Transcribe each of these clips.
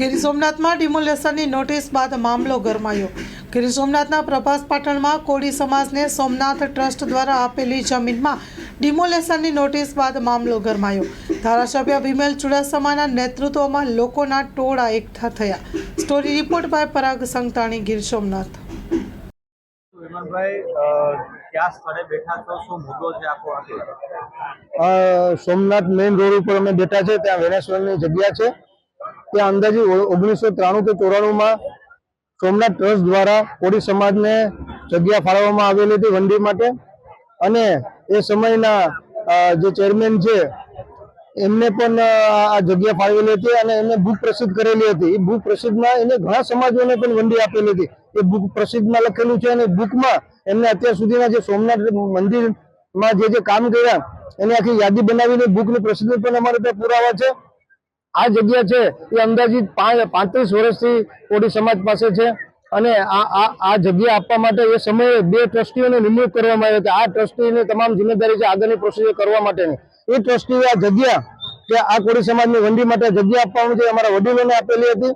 ગીર સોમનાથમાં ડિમોલેશનની નોટિસ બાદ મામલો ગરમાયો. ગીર સોમનાથના પ્રભાસ પાટણમાં કોળી સમાજને સોમનાથ ટ્રસ્ટ દ્વારા આપેલી જમીનમાં ડિમોલેશનની નોટિસ બાદ મામલો ગરમાયો. ધારાસભ્ય વિમેલ ચુડાસમાના નેતૃત્વમાં લોકોના ટોળા એકઠા થયા. Story report by Parag Sangtani Gir Somnath. Vimalbhai અ, કયા સ્થળે બેઠા છો? શું મુદ્દો છે આખો આખો? અ, સોમનાથ મેઇન રોડ ઉપર અમે બેઠા છે ત્યાં વેનેશ્વરની જગ્યા છે. ત્યાં અંદાજે ઓગણીસો ત્રાણું કે ચોરાણું માં સોમનાથ ટ્રસ્ટ દ્વારા કોળી સમાજને જગ્યા ફાળવવામાં આવેલી હતી વંડી માટે. અને એ સમયના જે ચેરમેન છે, એમને પણ આ જગ્યા ફાળવેલી હતી અને એમને બુક પ્રસિદ્ધ કરેલી હતી. એ બુક પ્રસિદ્ધમાં એને ઘણા સમાજોને પણ વંડી આપેલી હતી. એ બુક પ્રસિદ્ધમાં લખેલું છે અને બુકમાં એમને અત્યાર સુધીના જે સોમનાથ મંદિરમાં જે જે કામ કર્યા, એની આખી યાદી બનાવીને બુકની પ્રસિદ્ધ પણ અમારે ત્યાં પુરાવા છે. આ જગ્યા છે એ અંદાજિત પાંત્રીસ વર્ષથી કોડી સમાજ પાસે છે. અને આ આ જગ્યા આપવા માટે એ સમયે બે ટ્રસ્ટીઓને નિમણૂક કરવામાં આવી હતી. આ ટ્રસ્ટીની તમામ જિમ્મેદારી છે આગળની પ્રોસિજર કરવા માટેની. એ ટ્રસ્ટીએ આ જગ્યા કે આ કોળી સમાજની વંડી માટે જગ્યા આપવાનું છે અમારા વડીલોને આપેલી હતી.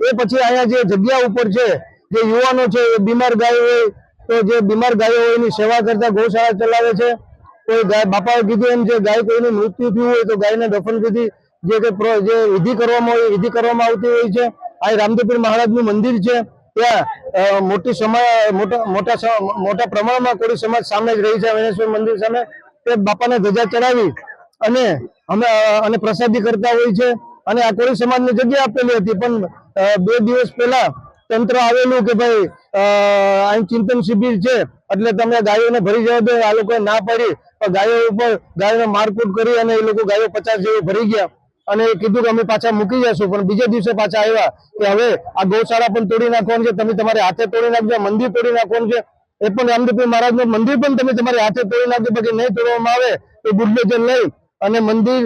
એ પછી અહીંયા જે જગ્યા ઉપર છે, જે યુવાનો છે, એ બીમાર ગાયો હોય, તો જે બીમાર ગાયો હોય એની સેવા કરતા ગૌશાળા ચલાવે છે. કોઈ ગાય બાપાએ કીધું એમ છે, ગાય કોઈનું મૃત્યુ થયું હોય તો ગાયને દફન વિધિ જે જે વિધિ કરવામાં હોય વિધિ કરવામાં આવતી હોય છે. આ રામદેવપીર મહારાજનું મંદિર છે. ત્યાં મોટી સમાજ મોટા મોટા મોટા પ્રમાણમાં કોળી સમાજ સામે જ રહી છે, વેણેશ્વર મંદિર સામે. તે બાપાને ધજા ચડાવી અને અમે, અને પ્રસાદી કરતા હોય છે. અને આ કોળી સમાજની જગ્યા આપેલી હતી, પણ બે દિવસ પહેલા તંત્ર આવેલું કે ભાઈ અહીં ચિંતન શિબિર છે, એટલે તમે ગાયોને ભરી જવા દો, આ લોકોએ ના પાડી. પણ ગાયો ઉપર ગાયોને મારકૂટ કરી અને એ લોકો ગાયો પચાસ જેવી ભરી ગયા. અને કીધું કે અમે પાછા મૂકી જશું પણ બીજા દિવસે પાછા આવ્યા કે હવે આ ગૌશાળા પણ તોડી નાખવાનું છે, તમે તમારે હાથે તોડી નાખજો મંદિર તોડી નાખવાનું છે. એ પણ રામદેવપીર મહારાજનું મંદિર પણ તમે તમારી હાથે તોડી નાખજો, બાકી નહીં તોડવામાં આવે તો બુલડોઝર લઈ અને મંદિર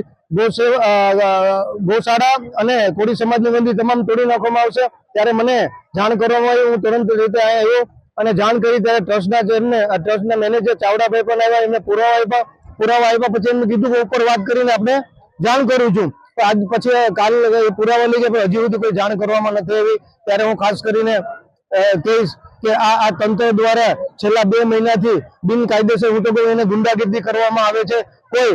ગૌશાળા અને કોળી સમાજની મંદિર તમામ તોડી નાખવામાં આવશે. ત્યારે મને જાણ કરવામાં આવી, હું તુરંત રીતે અહીંયા આવ્યો અને જાણ કરી ત્યારે ટ્રસ્ટના જેમને ટ્રસ્ટના મેનેજર ચાવડાભાઈ પણ આવ્યા, એમને પુરાવા આપ્યા. પુરાવા આપ્યા પછી એમને કીધું કે ઉપર વાત કરીને આપણે જાણ કરું છું. આજ પછી કાલ પુરાવા લઈ ગયા, પણ હજી સુધી કોઈ જાણ કરવામાં નથી આવી. ત્યારે હું ખાસ કરીને કહીશ કે આ આ તંત્ર દ્વારા છેલ્લા બે મહિનાથી બિનકાયદેસર હું તો કહું એને ગુંડાગીરી કરવામાં આવે છે. કોઈ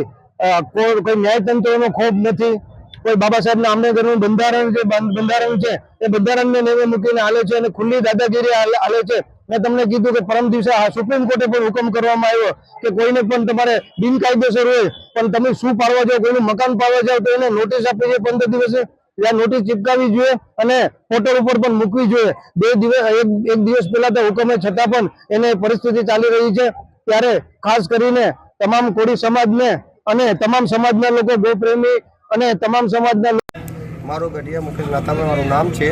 કોઈ ન્યાયતંત્રનો ખોફ નથી. કોઈ બાબા સાહેબના આંબેડકરનું બંધારણ જે બંધારણ છે, એ બંધારણને નેવે મૂકીને હાલે છે અને ખુલ્લી દાદાગીરી હાલે છે. મેં તમને કીધું કે પરમ દિવસે સુપ્રીમ કોર્ટે પણ હુકમ કરવામાં આવ્યો કે કોઈને પણ તમારે બિનકાયદેસર હોય, પણ તમે શું પાડવા જાઓ, કોઈનું મકાન પાડવા જાઓ તો એને નોટિસ આપી છે પંદર દિવસે. ત્યાં નોટિસ ચિપકાવી જોઈએ અને પોર્ટલ ઉપર પણ મૂકવી જોઈએ. બે દિવસ, એક દિવસ પહેલા તો હુકમે છતાં પણ એને પરિસ્થિતિ ચાલી રહી છે. ત્યારે ખાસ કરીને તમામ કોળી સમાજને અને તમામ સમાજના લોકો ગૌપ્રેમી અને તમામ સમાજના મારું ગઢિયા મુકેશ નાથાભાઈ, મારું નામ છે.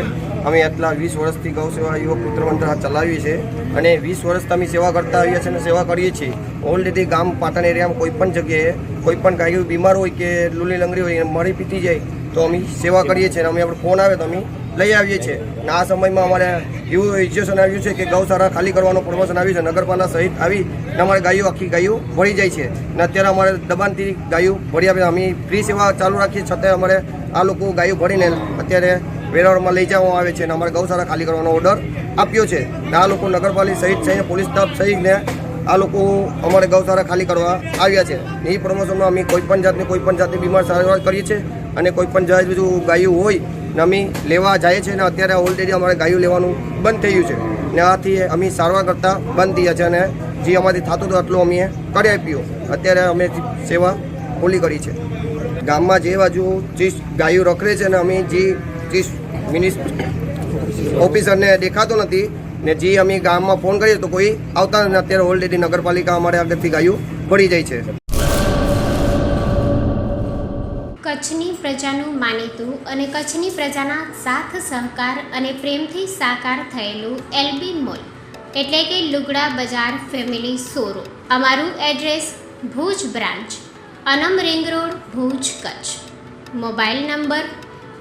અમે આટલા વીસ વર્ષથી ગૌ સેવા યુવક પુત્ર મંડળ ચલાવીએ છીએ અને વીસ વર્ષથી અમે સેવા કરતા આવીએ છીએ અને સેવા કરીએ છીએ. ઓલરેડી ગામ પાટણ એરિયામાં કોઈ પણ જગ્યાએ કોઈ પણ ગાયું બીમાર હોય કે લૂલી લંગડી હોય, મળી પીતી જાય, તો અમે સેવા કરીએ છીએ અને અમે આપણે ફોન આવે તો અમે લઈ આવીએ છીએ. અને આ સમયમાં અમારે એવું ઇજ્યુએશન આવ્યું છે કે ગૌશાળા ખાલી કરવાનું પ્રમોશન આવ્યું છે. નગરપાલિકા સહિત આવી અમારે ગાયો, આખી ગાયો ભળી જાય છે. અને અત્યારે અમારે દબાણથી ગાયો ભળી આપે અમે ફ્રી સેવા ચાલુ રાખીએ છતાં અમારે આ લોકો ગાયો ભરીને અત્યારે વેરાવળમાં લઈ જવામાં આવે છે અને અમારે ગૌશાળા ખાલી કરવાનો ઓર્ડર આપ્યો છે. આ લોકો નગરપાલિકા સહિત છે, પોલીસ સ્ટાફ સહિતને આ લોકો અમારે ગૌશાળા ખાલી કરવા આવ્યા છે. એ પ્રમોશનમાં અમે કોઈપણ જાતની કોઈપણ જાતની બીમાર સારવાર કરીએ છીએ અને કોઈપણ જાત બીજું ગાયું હોય ને અમે લેવા જઈએ છીએ અને અત્યારે ઓલરેડી અમારે ગાયું લેવાનું બંધ થઈ ગયું છે. ને આથી અમે સારવાર કરતાં બંધ થયા છે અને જે અમારી થતું હતું એટલું અમે કરી આપ્યું. અત્યારે અમે સેવા ખોલી કરી છે. ગામમાં જે બાજુ જે ગાયો રખડે છે ને અમે જે જે મિનિસ ઓફિસરને દેખાતો નથી ને જે અમે ગામમાં ફોન કરીએ તો કોઈ આવતા નથી. અત્યારે ઓલરેડી નગરપાલિકા અમારે આગળથી ગાયું પડી જાય છે. કચ્છની પ્રજાનું માનીતું અને કચ્છની પ્રજાના સાથ, સહકાર અને પ્રેમથી સાકાર થયેલું એલબી મોલ એટલે કે લુગડા બજાર ફેમિલી સોરો અમારું એડ્રેસ ભુજ બ્રાન્ચ, અનમ ring road, Bhuj Kutch. Mobile number